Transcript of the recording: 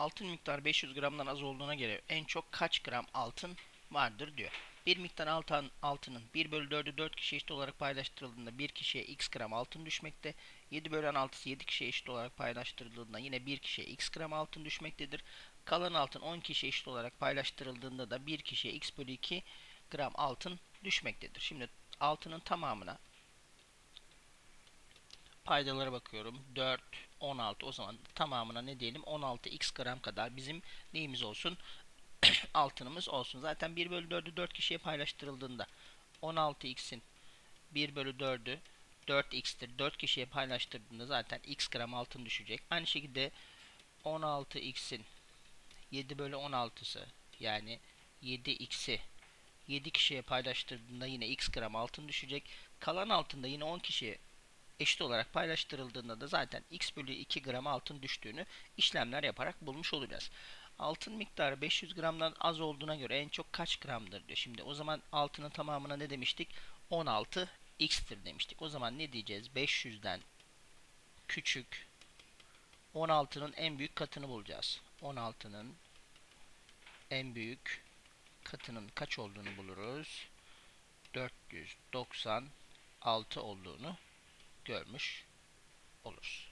altın miktarı 500 gramdan az olduğuna göre en çok kaç gram altın vardır diyor. Bir miktar altın, altının 1 bölü 4'ü 4 kişi eşit olarak paylaştırıldığında bir kişiye x gram altın düşmekte. 7 bölü 6'sı 7 kişiye eşit olarak paylaştırıldığında yine bir kişiye x gram altın düşmektedir. Kalan altın 10 kişiye eşit olarak paylaştırıldığında da bir kişiye x bölü 2 gram altın düşmektedir. Şimdi altının tamamına paydalara bakıyorum. 4, 16 o zaman tamamına ne diyelim 16 x gram kadar bizim neyimiz olsun altınımız olsun. Zaten 1 bölü 4'ü 4 kişiye paylaştırıldığında 16x'in 1 bölü 4'ü 4x'tir. 4 kişiye paylaştırdığında zaten x gram altın düşecek. Aynı şekilde 16x'in 7 bölü 16'sı yani 7x'i 7 kişiye paylaştırdığında yine x gram altın düşecek. Kalan altında yine 10 kişiye eşit olarak paylaştırıldığında da zaten x bölü 2 gram altın düştüğünü işlemler yaparak bulmuş olacağız. Altın miktarı 500 gramdan az olduğuna göre en çok kaç gramdır diyor. Şimdi o zaman altının tamamına ne demiştik? 16 x'tir demiştik. O zaman ne diyeceğiz? 500'den küçük 16'nın en büyük katını bulacağız. 16'nın en büyük katının kaç olduğunu buluruz. 496 olduğunu görmüş oluruz.